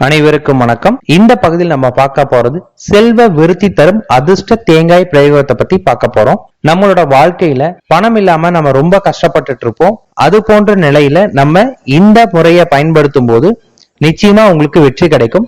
அனைவருக்கும் வணக்கம். இந்த பகுதியில் நம்ம பார்க்க போறது செல்வ விருத்தி தரும் அதிர்ஷ்ட தேங்காய் பிரயோகத்தை பத்தி பார்க்க போறோம். நம்மளோட வாழ்க்கையில பணம் இல்லாம நம்ம ரொம்ப கஷ்டப்பட்டுட்டு இருப்போம். அது போன்ற நிலையில நம்ம இந்த முறையை பயன்படுத்தும் போது நிச்சயமா உங்களுக்கு வெற்றி கிடைக்கும்.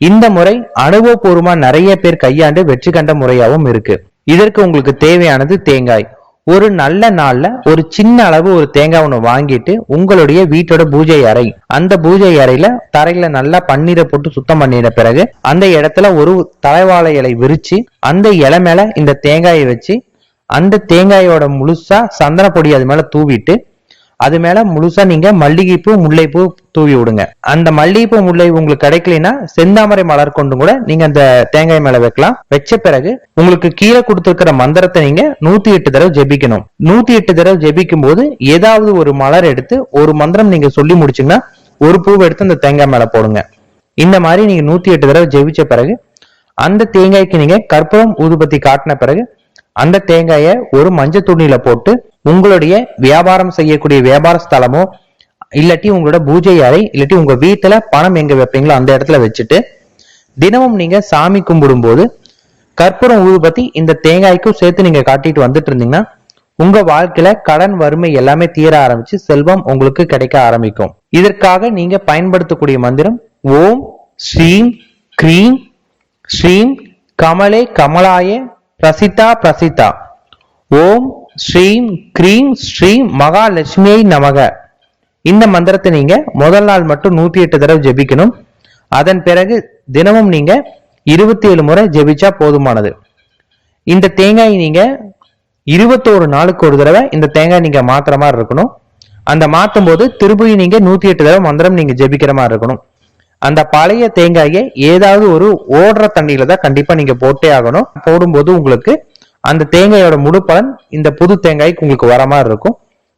இந்த முறை அனுபவபூர்வமா நிறைய பேர் கையாண்டு வெற்றி கண்ட முறையாவும் இருக்கு. இதற்கு உங்களுக்கு தேவையானது தேங்காய். ஒரு நல்ல நாள்ல ஒரு சின்ன அளவு ஒரு தேங்காய் ஒண்ணு வாங்கிட்டு உங்களுடைய வீட்டோட பூஜை அறை. அந்த பூஜை அறையில தரையில நல்லா பன்னீரை போட்டு சுத்தம் பண்ணின பிறகு அந்த இடத்துல ஒரு தலைவாழை இலை விரிச்சு அந்த இலை மேல இந்த தேங்காயை வச்சு அந்த தேங்காயோட முழுசா சந்தன பொடி அது மேல தூவிட்டு அது மேல முழுசா நீங்க மல்லிகைப்பூ முல்லைப்பூ தூவி விடுங்க. அந்த மல்லிகைப்பூ முல்லை உங்களுக்கு கிடைக்கலனா செந்தாமரை மலர் கொண்டு கூட நீங்க அந்த தேங்காய் மேல வைக்கலாம். வச்ச பிறகு உங்களுக்கு கீழே கொடுத்திருக்கிற மந்திரத்தை நீங்க நூத்தி எட்டு தடவை ஜெபிக்கணும். நூத்தி எட்டு தடவை ஜெபிக்கும் போது ஏதாவது ஒரு மலர் எடுத்து ஒரு மந்திரம் நீங்க சொல்லி முடிச்சீங்கன்னா ஒரு பூவை எடுத்து அந்த தேங்காய் மேல போடுங்க. இந்த மாதிரி நீங்க நூத்தி எட்டு தடவை ஜெபிச்ச பிறகு அந்த தேங்காய்க்கு நீங்க கற்பூரம் ஊதுபத்தி காட்டின பிறகு அந்த தேங்காயை ஒரு மஞ்சள் துணியில போட்டு உங்களுடைய வியாபாரம் செய்யக்கூடிய வியாபார ஸ்தலமோ இல்லாட்டி உங்களோட பூஜை அறை இல்லாட்டி உங்க வீட்டுல பணம் எங்க வைப்பீங்களோ அந்த இடத்துல வச்சுட்டு தினமும் நீங்க சாமி கும்பிடும் போது கற்பூரம் ஊதுபத்தி இந்த தேங்காய்க்கும் சேர்த்து நீங்க காட்டிட்டு வந்துட்டு இருந்தீங்கன்னா உங்க வாழ்க்கையில கடன் வறுமை எல்லாமே தீர ஆரம்பிச்சு செல்வம் உங்களுக்கு கிடைக்க ஆரம்பிக்கும். இதற்காக நீங்க பயன்படுத்தக்கூடிய மந்திரம் ஓம் ஸ்ரீம் க்ரீம் ஸ்ரீம் கமலே கமலாய பிரசித்தா பிரசித்தா. ஓம் ஸ்ரீம் க்ரீம் ஸ்ரீம் மகாலட்சுமியை நமக. இந்த மந்திரத்தை நீங்க முதல் நாள் மட்டும் நூத்தி எட்டு தடவை ஜெபிக்கணும். அதன் பிறகு தினமும் நீங்க இருபத்தி ஏழு முறை ஜெபிச்சா போதுமானது. இந்த தேங்காய் நீங்க இருபத்தோரு நாளுக்கு ஒரு தடவை இந்த தேங்காய் நீங்க மாத்திர மாதிரி இருக்கணும். அந்த மாத்தும் போது திருப்பி நீங்க நூத்தி எட்டு தடவை மந்திரம் நீங்க ஜெபிக்கிற மாதிரி இருக்கணும். அந்த பழைய தேங்காயை ஏதாவது ஒரு ஓடுற தண்ணியில தான் கண்டிப்பா நீங்க போட்டே ஆகணும். போடும்போது உங்களுக்கு அந்த தேங்காயோட முழு பலன் இந்த புது தேங்காய்க்கு உங்களுக்கு வர மாதிரி இருக்கும்.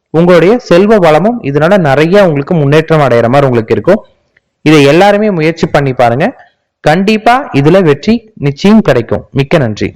உங்களுடைய செல்வ வளமும் இதனால நிறைய உங்களுக்கு முன்னேற்றம் அடைகிற மாதிரி உங்களுக்கு இருக்கும். இதை எல்லாருமே முயற்சி பண்ணி பாருங்க. கண்டிப்பா இதுல வெற்றி நிச்சயம் கிடைக்கும். மிக்க நன்றி.